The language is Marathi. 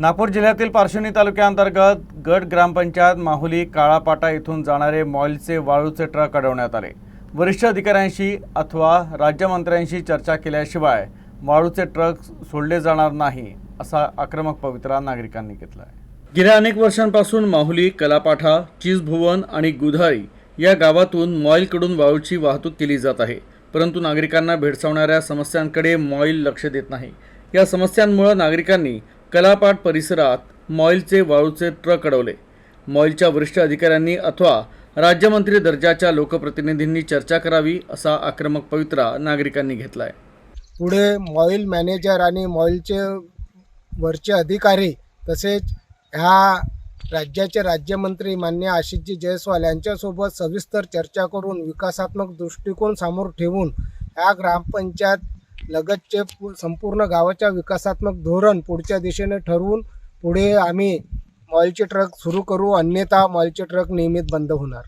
नागपूर जिल्ह्यातील पार्श्वनी तालुक्याअंतर्गत गट ग्रामपंचायत माहुली काळापाटा इथून जाणारे मॉईलचे वाळूचे ट्रक अडवण्यात आले. वरिष्ठ अधिकाऱ्यांशी अथवा राज्यमंत्र्यांशी चर्चा केल्याशिवाय वाळूचे ट्रक सोडले जाणार नाही असा आक्रमक पवित्रा नागरिकांनी घेतला आहे गेल्या अनेक वर्षांपासून माहुली कलापाठा चिजभुवन आणि गुधारी या गावातून मॉईलकडून वाळूची वाहतूक केली जात आहे. परंतु नागरिकांना भेडसावणाऱ्या समस्यांकडे मॉईल लक्ष देत नाही. या समस्यांमुळे नागरिकांनी कलापाट परिसरात मॉईलचे वाळूचे ट्रक अडवले. मॉईलच्या वरिष्ठ अधिकाऱ्यांनी अथवा राज्यमंत्री दर्जाच्या लोकप्रतिनिधींनी चर्चा करावी असा आक्रमक पवित्रा नागरिकांनी घेतला आहे पुढे मॉईल मॅनेजर आणि मॉईलचे वरचे अधिकारी तसेच ह्या राज्याचे राज्यमंत्री मान्य आशिषजी जयस्वाल यांच्यासोबत सविस्तर चर्चा करून विकासात्मक दृष्टिकोन समोर ठेवून ह्या ग्रामपंचायत लगतचे संपूर्ण गावाच्या विकासात्मक धोरण पुढच्या दिशेने ठरवून पुढे आम्ही मॉलचे ट्रक सुरू करू अन्यथा मॉलचे ट्रक नियमित बंद होणार.